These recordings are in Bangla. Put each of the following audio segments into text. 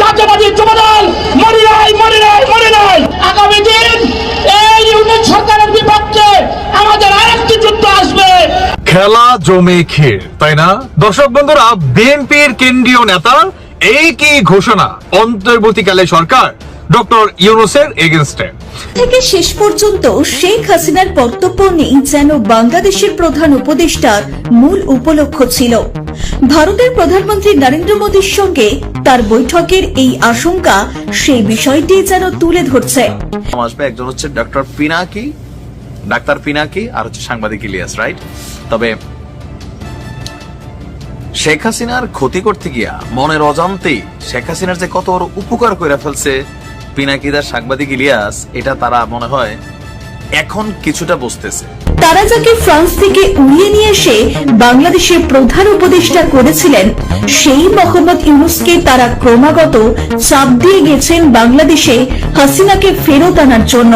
জাতীয়বাদী যুবদল মরি নাই মরি নাই মরি নাই। আগামী দিন এই ইউনিট সরকারের বিপক্ষে আমাদের আরেকটি যুদ্ধ আসবে। খেলা জমে খের তাই না? দর্শক বন্ধুরা বিএনপির কেন্দ্রীয় নেতা এই কি ঘোষণা? অন্তর্বর্তীকালে সরকার ডক্টর ইউনুসের এগেনস্টে। থেকে শেষ পর্যন্ত শেখ হাসিনার বক্তব্য নেই যেন বাংলাদেশের প্রধান উপদেষ্টার মূল উপলক্ষ ছিল। ভারতের প্রধানমন্ত্রী নরেন্দ্র মোদীর সঙ্গে তার বৈঠকের এই আশঙ্কা সেই বিষয়টি যেন তুলে ধরছে। একজন হচ্ছে ডক্টর পিনাকি, ডাক্তার পিনাকি আর হচ্ছে সাংবাদিক ইলিয়াস রাইট তবে শেখ হাসিনার ক্ষতি করতে গিয়া মনের অজান্তেই শেখ হাসিনার যে কত বড় উপকার করে ফেলছে পিনাকিদার সাংবাদিক ইলিয়াস, এটা তারা মনে হয় এখন কিছুটা বুঝতেছে। তারা যাকে ফ্রান্স থেকে উড়িয়ে নিয়ে এসে বাংলাদেশের প্রধান উপদেষ্টা করেছিলেন, সেই মোহাম্মদ ইউনুসকে তারা ক্রমাগত চাপ দিয়ে গেছেন বাংলাদেশে হাসিনাকে ফেরত আনার জন্য।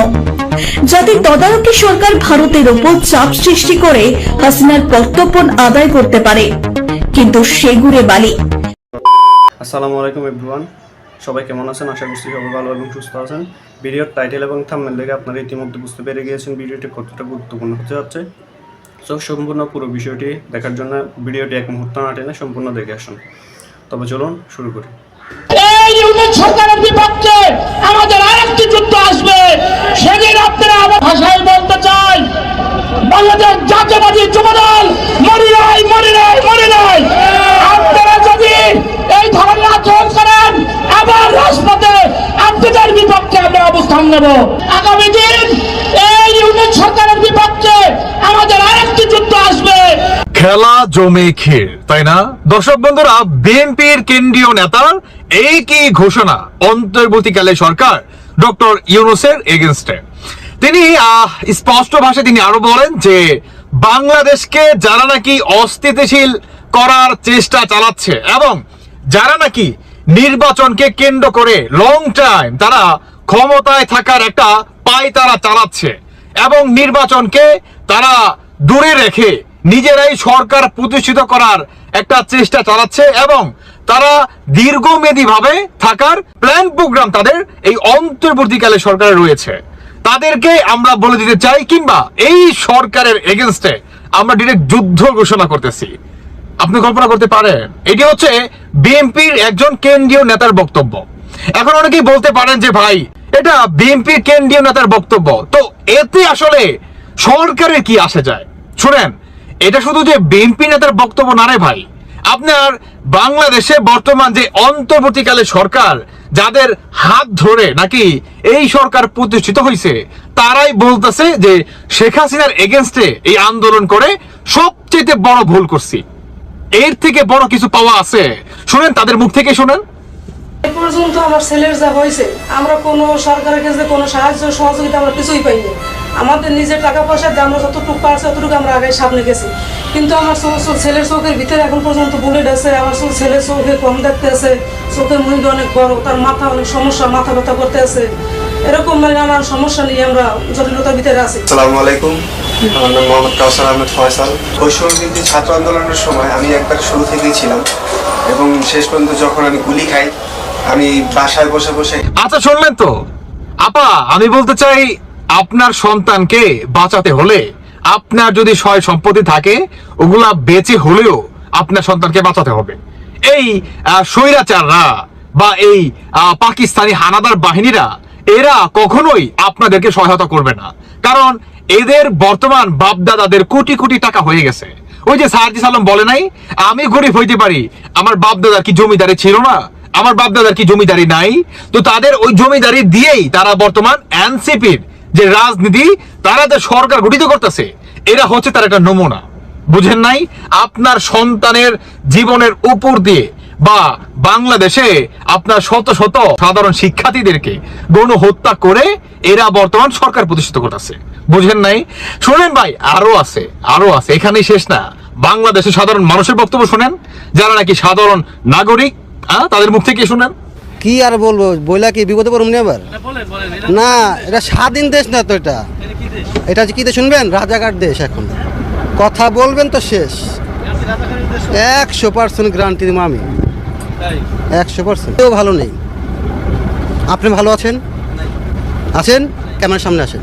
যাতে তদারকি সরকার ভারতের ওপর চাপ সৃষ্টি করে হাসিনার কর্তব্য আদায় করতে পারে। কিন্তু সেগুড়ে বালি। আসসালামু আলাইকুম এভরিওয়ান সবাই কেমন আছেন? আশা করছি সবাই ভালো এবং সুস্থ আছেন। ভিডিওর টাইটেল এবং থাম্বনেল দেখে আপনারা ইতিমধ্যে বুঝতে পেরে গিয়েছেন ভিডিওটি কতটা গুরুত্বপূর্ণ হতে যাচ্ছে। সো সম্পূর্ণ পুরো বিষয়টি দেখার জন্য ভিডিওটি এক মুহূর্ত না টেনে সম্পূর্ণ দেখে আসুন। তবে চলুন, শুরু করি। এই সরকারের বিপক্ষে আমাদের আরেকটি যুদ্ধ আসবে। সেদিন আপনারা আমার ভাষায় বলতে চাই, বাংলাদেশ জাতীয়বাদী যুবদল মরি নাই মরি নাই মরি নাই আপনারা যদি এই ধরনের আচরণ আবার রাজপথে আপনাদের বিপক্ষে আমরা অবস্থান নেব। আগামী দিন এই ইউনিট সরকারের বিপক্ষে আমাদের আরেকটি যুদ্ধ আসবে। খেলা জমে খের তাই না? দর্শক বন্ধুরা, বিএনপির কেন্দ্রীয় নেতার এই কি ঘোষণা? অন্তর্বর্তীকালে সরকার ডক্টর ইউনুসের এগেনস্টে। তিনি স্পষ্ট ভাষায় তিনি আরও বলেন যে, বাংলাদেশকে যারা নাকি অস্থিতিশীল করার চেষ্টা চালাচ্ছে এবং যারা নাকি নির্বাচনকে কেন্দ্র করে লং টাইম তারা ক্ষমতায় থাকার একটা পায় তারা চালাচ্ছে এবং নির্বাচনকে তারা দূরে রেখে নিজেরাই সরকার প্রতিষ্ঠিত করার একটা চেষ্টা চালাচ্ছে এবং তারা দীর্ঘমেয়াদী ভাবে থাকার প্ল্যান প্রোগ্রাম তাদের এই অন্তর্বর্তীকালে সরকারে রয়েছে। তাদেরকে আমরা বলে দিতে চাই কিংবা এই সরকারের এগেনস্টে আমরা ডিরেক্ট যুদ্ধ ঘোষণা করতেছি। আপনি কল্পনা করতে পারেন, এটি হচ্ছে বিএনপির একজন কেন্দ্রীয় নেতার বক্তব্য। এখন অনেকেই বলতে পারেন যে, ভাই, এটা বিএনপির কেন্দ্রীয় নেতার বক্তব্য। তো এতে আসলে সরকারের কি আসে যায়? শুনেন, এটা শুধু যে বিএনপি নেতার বক্তব্য না রে ভাই। আপনার বাংলাদেশে বর্তমান যে অন্তর্বর্তীকালে সরকার, যাদের হাত ধরে নাকি এই সরকার প্রতিষ্ঠিত হয়েছে তারাই বলতেছে যে, শেখ হাসিনার এগেনস্টে এই আন্দোলন করে সবচেয়ে বড় ভুল করছি। এর থেকে বড় কিছু পাওয়া আছে। শুনেন তাদের মুখ থেকে শুনেন। এ পর্যন্ত আমার ছেলের যা হয়েছে আমরা কোনো সরকারের কাছে কোনো সাহায্য সহযোগিতা আমরা কিছুই পাইনি। আমাদের নিজের টাকা পয়সা দিয়ে আমরা যতটুকু পারছি ততটুকু আমরা আগে সামনে গেছি। কিন্তু আমার চো- চো- ছেলের চোখের ভিতরে এখন পর্যন্ত বুলেট আছে আমার ছেলের চোখে কম দেখতে আছে চোখের মহিলা অনেক বড় তার মাথা অনেক সমস্যা মাথা ব্যথা করতে আছে। এরকম মানে নানান সমস্যা নিয়ে আমরা জটিলতার ভিতরে আছি। আসসালামু আলাইকুম। আমার নাম মোহাম্মদ কাউসার আহমেদ ফয়সাল। ছাত্র আন্দোলনের সময় আমি একবার শুরু থেকেই ছিলাম এবং শেষ পর্যন্ত যখন আমি গুলি খাই, আমি বাসায় বসে বসে আচ্ছা শুনলেন তো? আপা, আমি বলতে চাই, আপনার সন্তানকে বাঁচাতে হলে আপনার যদি সয় সম্পত্তি থাকে, ওগুলা বেঁচে হলেও আপনার সন্তানকে বাঁচাতে হবে। এই স্বৈরাচাররা বা এই পাকিস্তানি হানাদার বাহিনীরা, এরা কখনোই আপনাদেরকে সহায়তা করবে না। কারণ এদের বর্তমান বাপদাদাদের কোটি কোটি টাকা হয়ে গেছে। ওই যে সাহাজি সালাম বলে নাই, আমি গরিব হইতে পারি, আমার বাপদাদার কি জমিদারি ছিল না? আমার বাপদাদার কি জমিদারি নাই? তো তাদের ওই জমিদারি দিয়েই তারা বর্তমান এনসিপির যে রাজনীতি, তারা যে সরকার গঠিত করতেছে। এরা হচ্ছে তার একটা নমুনা। বুঝেন নাই? আপনার সন্তানের জীবনের উপর দিয়ে বা বাংলাদেশে আপনার শত শত সাধারণ শিক্ষার্থীদেরকে গণ হত্যা করে এরা বর্তমান সরকার প্রতিষ্ঠিত করতেছে। বুঝেন নাই? শোনেন ভাই আরও আছে আরও আছে এখানেই শেষ না। বাংলাদেশের সাধারণ মানুষের বক্তব্য শোনেন যারা নাকি সাধারণ নাগরিক হ্যাঁ তাদের মুখ থেকে শোনেন। কি আর বলব বইলা কি বিপদে পড়ুন আবার? না এটা স্বাধীন দেশ না তো এটা? এটা যে কি দেশ শুনবেন? রাজাকার দেশ এখন। কথা বলবেন তো শেষ। একশো পার্সেন্ট গ্যারান্টি দিব আমি। একশো পার্সেন্ট। কেউ ভালো নেই। আপনি ভালো আছেন? আছেন? ক্যামেরার সামনে আসেন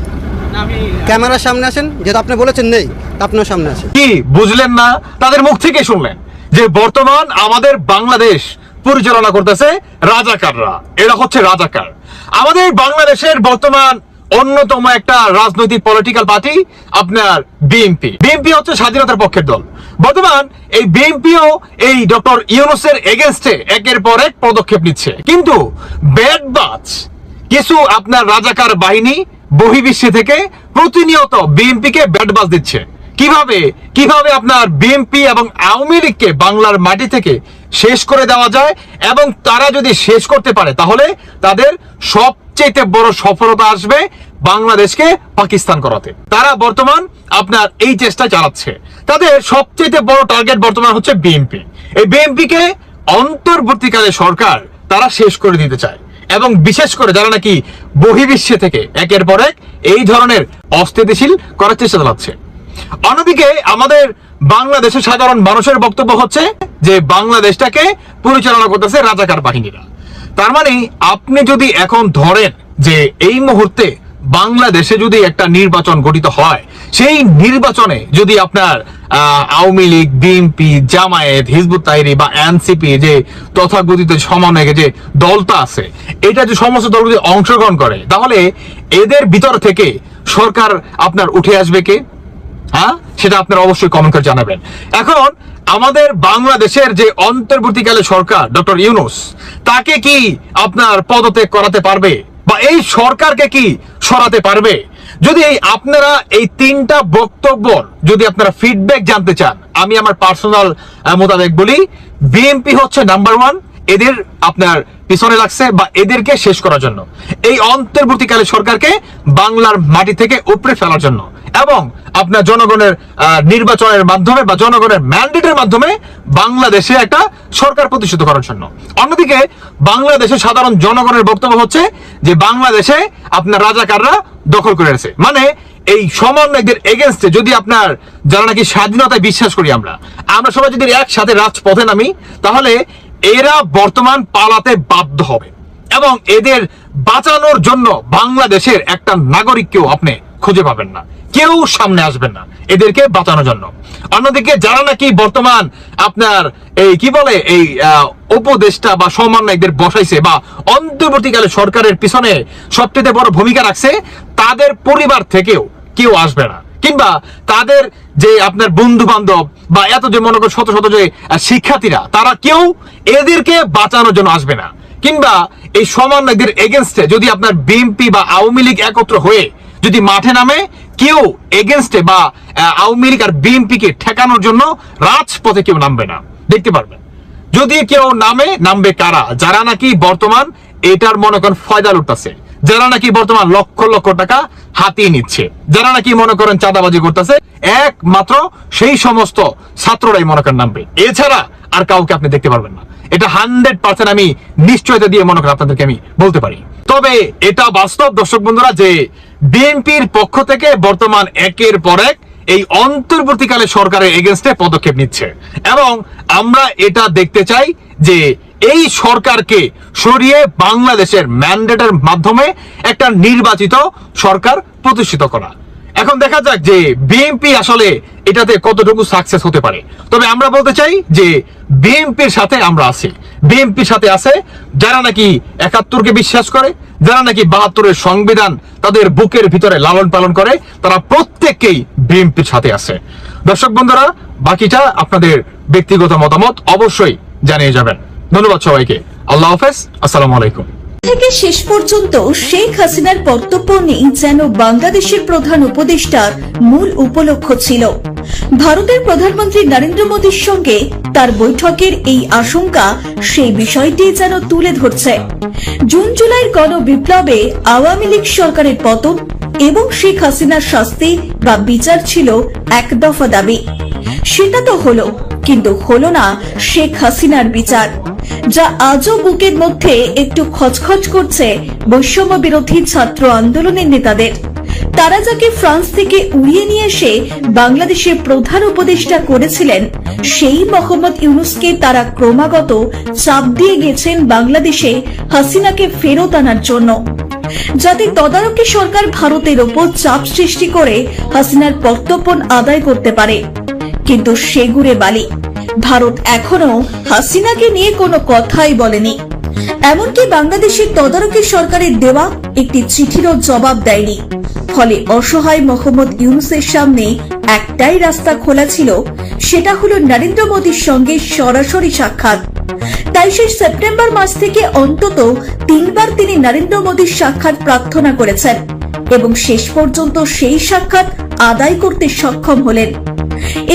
ক্যামেরার সামনে আসেন যেহেতু আপনি বলেছেন নেই আপনার সামনে আসেন কি বুঝলেন না? তাদের মুখ থেকে শুনলেন যে বর্তমান আমাদের বাংলাদেশ পরিচালনা করতেছে রাজাকাররা। এরা হচ্ছে রাজাকার। আমাদের বাংলাদেশের বর্তমান অন্যতম একটা রাজনৈতিক পলিটিক্যাল পার্টি আপনার বিএনপি। বিএনপি হচ্ছে স্বাধীনতার পক্ষের দল। বর্তমান এই বিএনপিও এই ডক্টর ইউনুসের এগেনস্টে একের পর এক পদক্ষেপ নিচ্ছে। কিন্তু ব্যাড বাজ কিছু আপনার রাজাকার বাহিনী বহির্বিশ্বে থেকে প্রতিনিয়ত বিএনপি কে ব্যাটবাস দিচ্ছে। কীভাবে? কীভাবে আপনার বিএনপি এবং আওয়ামী লীগকে বাংলার মাটি থেকে শেষ করে দেওয়া যায় এবং তারা যদি শেষ করতে পারে, তাহলে তাদের সবচেয়ে বড় সফলতা আসবে বাংলাদেশকে পাকিস্তান করাতে। তারা বর্তমান আপনার এই চেষ্টা চালাচ্ছে। তাদের সবচেয়ে বড় টার্গেট বর্তমান হচ্ছে বিএনপি এই বিএনপি কে অন্তর্বর্তীকালে সরকার তারা শেষ করে দিতে চায়। এবং বিশেষ করে যারা নাকি বহির্বিশ্বে থেকে একের পর এক এই ধরনের অস্থিতিশীল করার চেষ্টা চালাচ্ছে। অন্যদিকে আমাদের বাংলাদেশের সাধারণ মানুষের বক্তব্য হচ্ছে যে বাংলাদেশটাকে পরিচালনা করতেছে রাজাকার বাহিনীরা। তার মানে আপনি যদি এখন ধরেন যে এই মুহূর্তে বাংলাদেশে যদি একটা নির্বাচন গঠিত হয়, সেই নির্বাচনে যদি আপনার আওয়ামী লীগ, বিএনপি, জামায়াত, হিজবুত তাইরি বা এনসিপি যে তথাকথিত সমন্বয়ে যে দলটা আছে, এটা যে সমস্ত দল যদি অংশগ্রহণ করে, তাহলে এদের ভিতর থেকে সরকার আপনার উঠে আসবে কে? হ্যাঁ? সেটা আপনারা অবশ্যই কমেন্ট করে জানাবেন। এখন আমাদের বাংলাদেশের যে অন্তর্বর্তীকালে সরকার ডক্টর ইউনুস, তাকে কি আপনার পদত্যাগ করাতে পারবে? বা এই সরকারকে কি সরাতে পারবে? যদি এই আপনারা এই তিনটা বক্তব্য যদি আপনারা ফিডব্যাক জানতে চান, আমি আমার পার্সোনাল মোতাবেক বলি বিএনপি হচ্ছে নাম্বার ওয়ান এদের আপনার পিছনে লাগছে বা এদেরকে শেষ করার জন্য। এই অন্তর্বর্তীকালে সরকারকে বাংলার মাটি থেকে উপড়ে ফেলার জন্য। এবং আপনার জনগণের নির্বাচনের মাধ্যমে বা জনগণের ম্যান্ডেটের মাধ্যমে বাংলাদেশে একটা সরকার প্রতিষ্ঠিত করার জন্য। অন্যদিকে, বাংলাদেশের সাধারণ জনগণের বক্তব্য হচ্ছে যে বাংলাদেশে আপনার রাজাকাররা দখল করে আছে মানে এই সমন্বয়কদের এগেনস্টে যদি আপনার যারা নাকি স্বাধীনতায় বিশ্বাস করি আমরা আমরা সবাই যদি একসাথে রাজপথে নামি, তাহলে এরা বর্তমান পালাতে বাধ্য হবে। এবং এদের বাঁচানোর জন্য বাংলাদেশের একটা নাগরিককেও আপনি খুঁজে পাবেন না। কেউ সামনে আসবেন না এদেরকে বাঁচানোর জন্য। অন্যদিকে যারা নাকি বর্তমান আপনার এই কি বলে, এই উপদেষ্টা বা সমন্বয়কদের বসাইছে বা অন্তর্বর্তীকালে সরকারের পিছনে সবচেয়ে বড় ভূমিকা রাখছে, তাদের পরিবার থেকেও কেউ আসবে না। কিংবা তাদের যে আপনার বন্ধু বান্ধব বা এত যে মনে করেন শত শত যে শিক্ষার্থীরা, তারা কেউ এদেরকে বাঁচানোর জন্য আসবে না। কিংবা এই সমন্বয়কদের এগেনস্টে যদি আপনার বিএনপি বা আওয়ামী লীগ একত্র হয়ে যদি মাঠে নামে, কেউ এগেনস্টে বা আওয়ামী লীগ আর বিএনপি কে ঠেকানোর জন্য রাজপথে কেউ নামবে না। দেখতে পারবেন। যদি কেউ নামে, নামবে কারা? যারা নাকি বর্তমান, এটার মনে করেন ফয়দা লুটতেছে। যারা নাকি বর্তমান লক্ষ লক্ষ টাকা হাতিয়ে নিচ্ছে। যারা নাকি মনে করেন চাঁদাবাজি করতেছে, একমাত্র সেই সমস্ত ছাত্ররাই মনে করেন নামবে। এছাড়া আর কাউকে আপনি দেখতে পারবেন না। এটা হান্ড্রেড পার্সেন্ট আমি নিশ্চয়তা দিয়ে মনে করেন আপনাদেরকে আমি বলতে পারি। তবে এটা বাস্তব, দর্শক বন্ধুরা, যে বিএনপির পক্ষ থেকে বর্তমান একের পর এক এই অন্তর্বর্তীকালে সরকারের এগেনস্টে পদক্ষেপ নিচ্ছে। এবং আমরা এটা দেখতে চাই যে এই সরকারকে সরিয়ে বাংলাদেশের ম্যান্ডেটের মাধ্যমে একটা নির্বাচিত সরকার প্রতিষ্ঠিত করা। এখন দেখা যাক যে বিএনপি আসলে এটাতে কতটুকু সাকসেস হতে পারে। তবে আমরা বলতে চাই যে বিএনপির সাথে আমরা আছি। বিএনপির সাথে আছে যারা নাকি একাত্তরকে বিশ্বাস করে, যারা নাকি বাহাত্তরের সংবিধান তাদের বুকের ভিতরে লালন পালন করে, তারা প্রত্যেককেই বিএনপির সাথে আছে। দর্শক বন্ধুরা, বাকিটা আপনাদের ব্যক্তিগত মতামত অবশ্যই জানিয়ে যাবেন। ধন্যবাদ সবাইকে। আল্লাহ হাফেজ। আসসালামু আলাইকুম। থেকে শেষ পর্যন্ত শেখ হাসিনার বক্তব্য নেই যেন বাংলাদেশের প্রধান উপদেষ্টার মূল উপলক্ষ্য ছিল। ভারতের প্রধানমন্ত্রী নরেন্দ্র মোদীর সঙ্গে তার বৈঠকের এই আশঙ্কা সেই বিষয়টি যেন তুলে ধরছে। জুন জুলাইয়ের গণ বিপ্লবে আওয়ামী লীগ সরকারের পতন এবং শেখ হাসিনার শাস্তি বা বিচার ছিল এক দফা দাবি। সেটা তো হলো কিন্তু হলো না শেখ হাসিনার বিচার, যা আজও বুকের মধ্যে একটু খচখচ করছে বৈষম্য বিরোধী ছাত্র আন্দোলনের নেতাদের। তারা যাকে ফ্রান্স থেকে উড়িয়ে নিয়ে এসে বাংলাদেশের প্রধান উপদেষ্টা করেছিলেন, সেই মোহাম্মদ ইউনুসকে তারা ক্রমাগত চাপ দিয়ে গেছেন বাংলাদেশে হাসিনাকে ফেরত আনার জন্য। যাতে তদারকি সরকার ভারতের ওপর চাপ সৃষ্টি করে হাসিনার প্রত্যর্পণ আদায় করতে পারে। কিন্তু সেগুড়ে বালি। ভারত এখনও হাসিনাকে নিয়ে কোনো কথাই বলেনি। এমনকি বাংলাদেশের তদারকি সরকারের দেওয়া একটি চিঠিরও জবাব দেয়নি। ফলে অসহায় মোহাম্মদ ইউনুসের সামনে একটাই রাস্তা খোলা ছিল, সেটা হলো নরেন্দ্র মোদীর সঙ্গে সরাসরি সাক্ষাৎ। তাই সেই সেপ্টেম্বর মাস থেকে অন্তত তিনবার তিনি নরেন্দ্র মোদীর সাক্ষাৎ প্রার্থনা করেছেন এবং শেষ পর্যন্ত সেই সাক্ষাৎ আদায় করতে সক্ষম হলেন।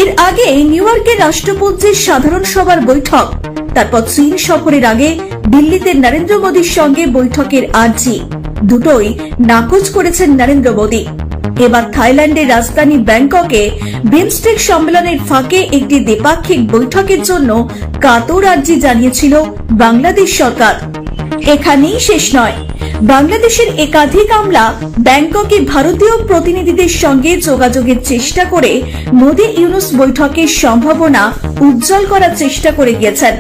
এর আগে নিউ ইয়র্কের রাষ্ট্রপুঞ্জের সাধারণ সভার বৈঠক। তারপর চীন সফরের আগে দিল্লিতে নরেন্দ্র মোদীর সঙ্গে বৈঠকের আর্জি। দুটোই নাকচ করেছেন নরেন্দ্র মোদী। এবার থাইল্যান্ডের রাজধানী ব্যাংককে বিমস্টেক সম্মেলনের ফাঁকে একটি দ্বিপাক্ষিক বৈঠকের জন্য কাতর আর্জি জানিয়েছিল বাংলাদেশ সরকার। এখানেই শেষ নয়। বাংলাদেশের একাধিক আমলা ব্যাংককে ভারতীয় প্রতিনিধিদের সঙ্গে যোগাযোগের চেষ্টা করে মোদী ইউনুস বৈঠকের সম্ভাবনা উজ্জ্বল করার চেষ্টা করে গিয়েছেন।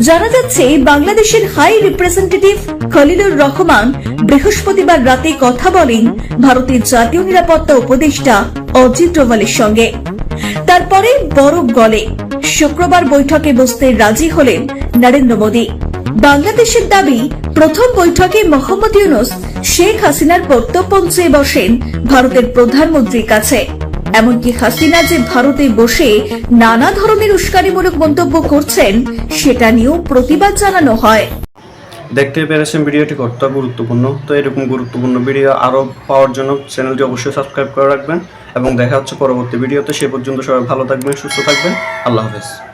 জানা যাচ্ছে, বাংলাদেশের হাই রিপ্রেজেন্টেটিভ খলিলুর রহমান বৃহস্পতিবার রাতে কথা বলেন ভারতের জাতীয় নিরাপত্তা উপদেষ্টা অজিত ডোভালের সঙ্গে। তারপরে বরফ গলে। শুক্রবার বৈঠকে বসতে রাজি হলেন নরেন্দ্র মোদী। বাংলাদেশের দাবি, প্রথম বৈঠকে মোহাম্মদ ইউনুস শেখ হাসিনার প্রত্যর্পণ চেয়ে বসেন ভারতের প্রধানমন্ত্রীর কাছে। এমনকি হাসিনা যে ভারতে বসে নানা ধরনের উস্কানিমূলক মন্তব্য করছেন, সেটা নিয়েও প্রতিবাদ জানানো হয়। দেখতে পেরেছেন ভিডিওটি কতটা গুরুত্বপূর্ণ? তো এরকম গুরুত্বপূর্ণ ভিডিও আরও পাওয়ার জন্য চ্যানেলটি অবশ্যই সাবস্ক্রাইব করে রাখবেন এবং দেখা হচ্ছে পরবর্তী ভিডিওতে। সে পর্যন্ত সবাই ভালো থাকবেন, সুস্থ থাকবেন। আল্লাহ হাফেজ।